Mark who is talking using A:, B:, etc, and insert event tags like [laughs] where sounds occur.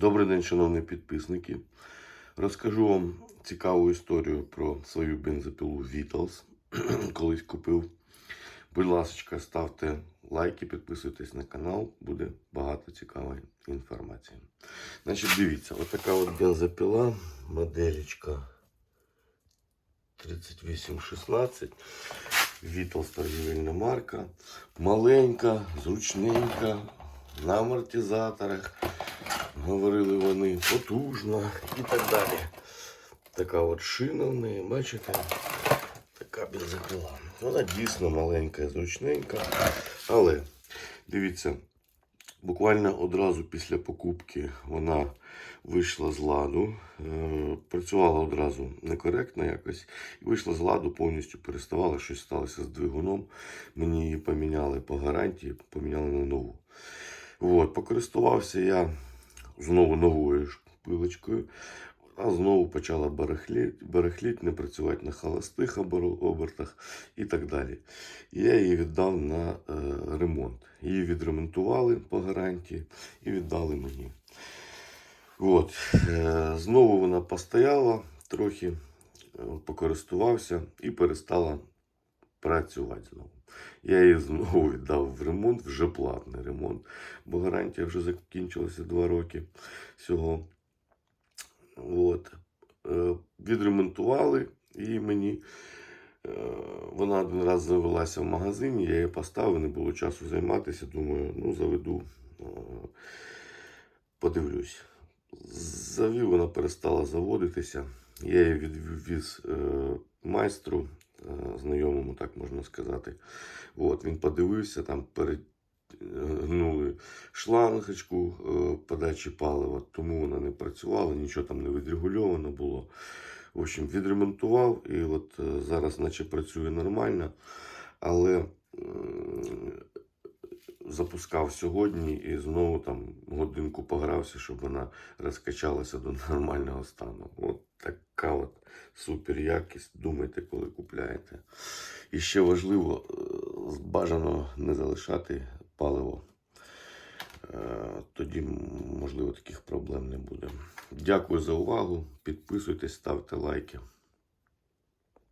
A: Добрий день, шановні підписники. Розкажу вам цікаву історію про свою бензопилу Vitals. [clears throat] Колись купив. Будь ласка, ставте лайки, підписуйтесь на канал, буде багато цікавої інформації. Значить, дивіться, отака от бензопила, моделечка 3816. Vitals торгівельна марка. Маленька, зручненька, на амортизаторах. Говорили вони потужна і так далі. Така от шина в неї, бачите? Така бензопила. Вона дійсно маленька зручненька. Але дивіться, буквально одразу після покупки вона вийшла з ладу. Е, Працювала одразу некоректно якось. І вийшла з ладу, повністю переставала, щось сталося з двигуном. Мені її поміняли по гарантії, поміняли на нову. От, покористувався я знову новою ж пилочкою. А знову почала барахліти, барахліти, не працювати на холостих обертах і так далі. Я її віддав на е, ремонт. Її відремонтували по гарантії і віддали мені. От. Е, знову вона постояла трохи, е, покористувався і перестала працювати знову. Я її знову віддав в ремонт, вже платний ремонт, бо гарантія вже закінчилася 2 роки всього. От. Е, Відремонтували і мені. е, Вона один раз завелася в магазині, я її поставив, не було часу займатися. Думаю, ну заведу, е, подивлюсь. Завів, вона перестала заводитися. Я її відвіз майстру, знайомому, так можна сказати. От, він подивився, там перегнули шлангочку е, подачі палива, тому вона не працювала, нічого там не відрегульовано було. В общем, відремонтував і от е, зараз наче працює нормально, але запускав сьогодні і знову там годинку погрався, щоб вона розкачалася до [laughs] нормального стану. От така от супер якість. Думайте, коли купляєте. І ще важливо, е, бажано не залишати паливо. Е, Тоді, можливо, таких проблем не буде. Дякую за увагу. Підписуйтесь, ставте лайки.